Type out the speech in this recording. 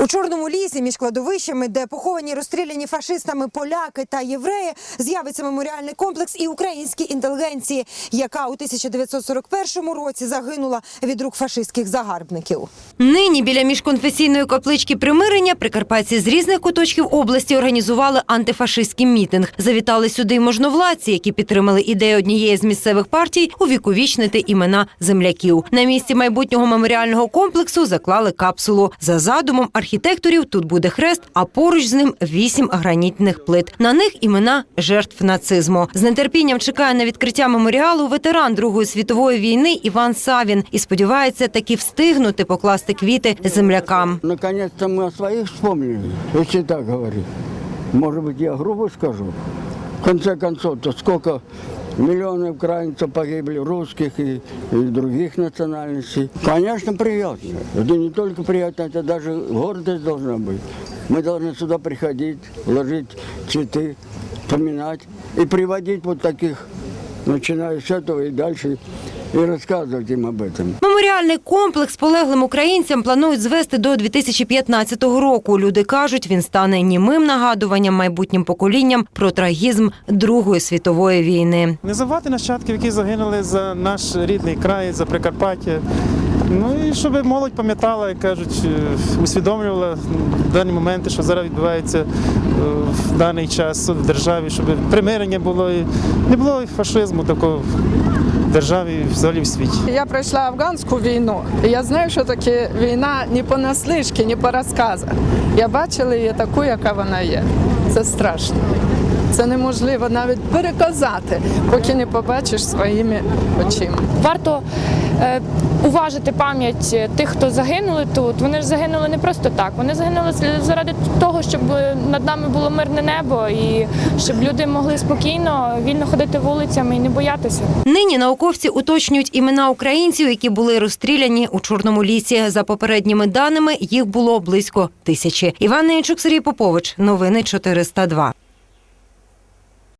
У чорному лісі між кладовищами, де поховані розстріляні фашистами поляки та євреї, з'явиться меморіальний комплекс і українській інтелігенції, яка у 1941 році загинула від рук фашистських загарбників. Нині біля міжконфесійної каплички примирення прикарпатці з різних куточків області організували антифашистський мітинг. Завітали сюди й можновладці, які підтримали ідею однієї з місцевих партій увіковічнити імена земляків. На місці майбутнього меморіального комплексу заклали капсулу. За задумом архітекторів тут буде хрест, а поруч з ним вісім гранітних плит. На них імена жертв нацизму. З нетерпінням чекає на відкриття меморіалу ветеран Другої світової війни Іван Савін і сподівається таки встигнути покласти квіти землякам. Наконец-то мы о своих вспомнили, если так говорить. Может быть, я грубо скажу. В конце концов-то сколько миллионов украинцев погибли, русских и, и других национальностей. Конечно, приятно. Это не только приятно, это даже гордость должна быть. Мы должны сюда приходить, ложить цветы, поминать и приводить вот таких, начиная с этого и дальше, и рассказывать им об этом. Меморіальний комплекс полеглим українцям планують звести до 2015 року. Люди кажуть, він стане німим нагадуванням майбутнім поколінням про трагізм Другої світової війни. Не забувати нащадків, які загинули за наш рідний край, за Прикарпаття. Ну і щоб молодь пам'ятала, як кажуть, е, усвідомлювала дані моменти, що зараз відбувається е, в даний час в державі, щоб примирення було і не було фашизму такого в державі взагалі в світі. Я пройшла афганську війну, і я знаю, що таке війна не понаслишки, не по розказах. Я бачила її таку, яка вона є. Це страшно. Це неможливо навіть переказати, поки не побачиш своїми очима. Варто уважити пам'ять тих, хто загинули тут. Вони ж загинули не просто так. Вони загинули заради того, щоб над нами було мирне небо і щоб люди могли спокійно, вільно ходити вулицями і не боятися. Нині науковці уточнюють імена українців, які були розстріляні у Чорному лісі. За попередніми даними їх було близько тисячі. Іван Нечук, Сергій Попович. Новини 402.